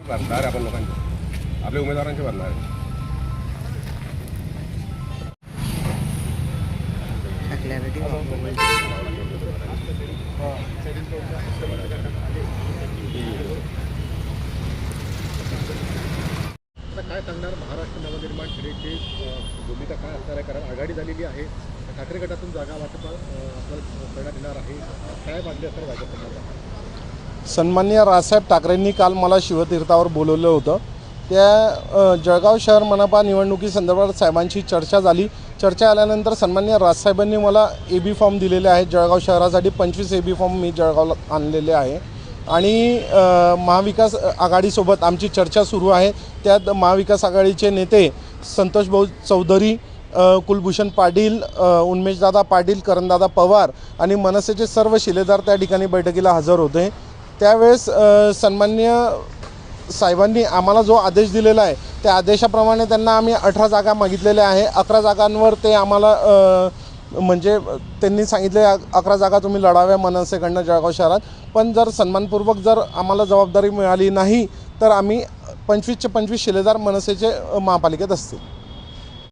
भरणार आपण लोकांचे. आपल्या उमेदवारांचे भरणार काय सांगणार महाराष्ट्र नवनिर्माण सेनेची भूमिका काय असणार आहे? कारण आघाडी झालेली आहे. ठाकरे गटातून जागा वाटप करण्यात येणार आहे. काय मागणी असणार भाजपमध्ये सन्मान्य राजसाहेब ठाकरेंनी काल मला शिवतीर्थावर बोलवलं होतं. त्या जळगाव शहर मनपा निवडणुकीसंदर्भात साहेबांची चर्चा झाली. चर्चा आल्यानंतर सन्मान्य राजसाहेबांनी मला ए बी फॉर्म दिलेले आहेत जळगाव शहरासाठी पंचवीस ए बी फॉर्म मी जळगावला आणलेले आहे. आणि महाविकास आघाडीसोबत आमची चर्चा सुरू आहे. त्यात महाविकास आघाडीचे नेते संतोष भाऊ चौधरी कुलभूषण पाटील उन्मेशदादा पाटील करणदादा पवार आणि मनसेचे सर्व शिलेदार त्या ठिकाणी बैठकीला हजर होते. त्यावेळेस सन्मान्य साहेबांनी आम्हाला जो आदेश दिलेला आहे त्या आदेशाप्रमाणे त्यांना आम्ही अठरा जागा मागितलेल्या आहे. अकरा जागांवर ते आम्हाला म्हणजे त्यांनी सांगितले अकरा जागा तुम्ही लढाव्या मनसेकडनं जळगाव शहरात. पण जर सन्मानपूर्वक जर आम्हाला जबाबदारी मिळाली नाही तर आम्ही पंचवीसचे पंचवीस शिलेदार मनसेचे महापालिकेत असतील.